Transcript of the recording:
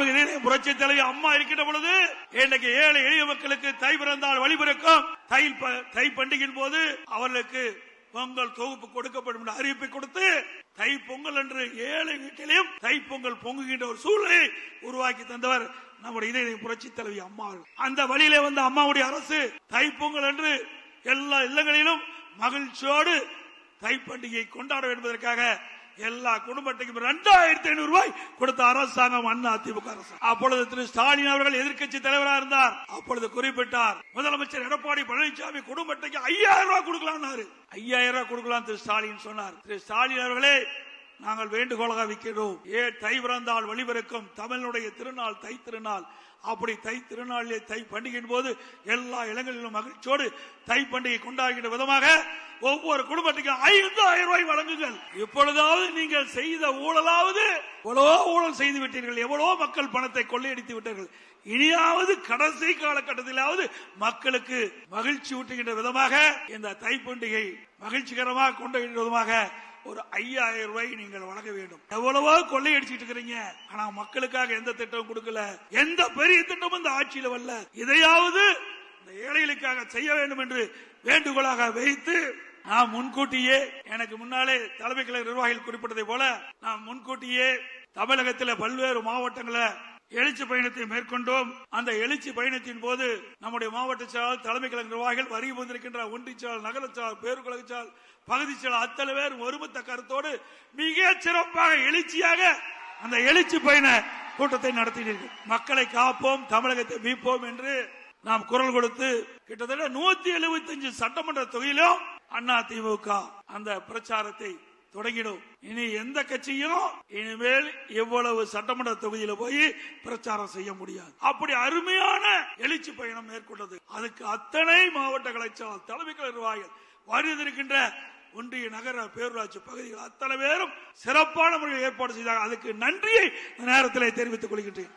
மாண்புமிகு புரட்சி தலைவி அம்மா இருக்கின்ற பொழுது இன்னைக்கு ஏழை எளிய மக்களுக்கு தை பிறந்தால் வழிபிறக்கும் தை தை பண்டிகையின் போது அவர்களுக்கு பொங்கல் தொகுப்பு கொடுக்கப்படும் என்ற அறிவிப்பை கொடுத்து தை பொங்கல் என்று ஏழை வீட்டிலையும் தை பொங்கல் பொங்குகின்ற ஒரு சூழ்நிலையை உருவாக்கி தந்தவர் நம்முடைய இதய புரட்சி தலைவி அம்மா அந்த வழியிலே வந்த அம்மாவுடைய அரசு தை பொங்கல் என்று எல்லா இல்லங்களிலும் மகிழ்ச்சியோடு தை பண்டிகையை கொண்டாட என்பதற்காக எல்லா குடும்பத்துக்கும் இரண்டாயிரத்தி ஐநூறு ரூபாய் கொடுத்த அரசாங்கம் அண்ணா திமுக அரசு. அப்பொழுது திரு ஸ்டாலின் அவர்கள் எதிர்க்கட்சி தலைவராக இருந்தார். அப்பொழுது குறிப்பிட்டார் முதலமைச்சர் எடப்பாடி பழனிசாமி குடும்பத்துக்கு ஐயாயிரம் ரூபாய் கொடுக்கலாம் ஐயாயிரம் ரூபாய் கொடுக்கலாம் திரு ஸ்டாலின் சொன்னார். திரு ஸ்டாலின் அவர்களே நாங்கள் வேண்டுகோளாக வைக்கிறோம் ஏ தை பிறந்தால் வழிபிறக்கும். தமிழனுடைய திருநாள் தை திருநாள். அப்படி தை திருநாளிலே தை பண்டிகையின் போது எல்லா இடங்களிலும் மகிழ்ச்சியோடு தை பண்டிகை கொண்டாடுகின்ற விதமாக ஒவ்வொரு குடும்பத்துக்கும் ஐந்து ஆயிரம் ரூபாய் வழங்குங்கள். இப்பொழுதாவது நீங்கள் செய்த ஊழலாவது எவ்வளோ ஊழல் செய்து விட்டீர்கள். எவ்வளோ மக்கள் பணத்தை கொள்ளையடித்து விட்டார்கள். இனியாவது கடைசி காலகட்டத்திலாவது மக்களுக்கு மகிழ்ச்சி ஊட்டுகின்ற விதமாக இந்த தை பண்டிகை மகிழ்ச்சிகரமாக கொண்டாடுகின்ற விதமாக ஒரு ஐயாயிரம் ரூபாய் நீங்கள் வழங்க வேண்டும். எவ்வளவோ கொள்ளையடிச்சிட்டு இருக்கிறீங்க. ஆனா மக்களுக்காக எந்த திட்டமும் கொடுக்கல. எந்த பெரிய திட்டமும் இந்த ஆட்சியில் வரல. இதையாவது இந்த ஏழைகளுக்காக செய்ய வேண்டும் என்று வேண்டுகோளாக வைத்து நான் முன்கூட்டியே எனக்கு முன்னாலே தலைமை கழக நிர்வாகிகள் குறிப்பிட்டதை போல நான் முன்கூட்டியே தமிழகத்தில் பல்வேறு மாவட்டங்களில் எழுச்சி பயணத்தை மேற்கொண்டோம். அந்த எழுச்சி பயணத்தின் போது நம்முடைய மாவட்ட செயலாளர் தலைமை கழக நிர்வாகிகள் வருகை வந்திருக்கின்ற ஒன்றிய செயலாளர் நகர பேருக்கழக செயலாளர் பகுதி செயலாளர் அத்தனை பேர் ஒருமித்த கருத்தோடு மிக சிறப்பாக எழுச்சியாக அந்த எழுச்சி பயண கூட்டத்தை நடத்தினீர்கள். மக்களை காப்போம் தமிழகத்தை மீட்போம் என்று நாம் குரல் கொடுத்து கிட்டத்தட்ட நூத்தி எழுபத்தி சட்டமன்ற தொகுதியிலும் அண்ணா திமுக அந்த பிரச்சாரத்தை தொடங்கிடும். இனி எந்த கட்சியும் இனிமேல் இவ்வளவு சட்டமன்ற தொகுதியில போய் பிரச்சாரம் செய்ய முடியாது. அப்படி அருமையான எழுச்சி பயணம் மேற்கொண்டது. அதுக்கு அத்தனை மாவட்ட கலைச்சாளர் தலைமை கழக நிர்வாகிகள் வருகின்ற ஒன்றிய நகர பேரூராட்சி பகுதிகள் அத்தனை பேரும் சிறப்பான முறையில் ஏற்பாடு செய்தார்கள். அதுக்கு நன்றியை நேரத்தில் தெரிவித்துக் கொள்கின்றேன்.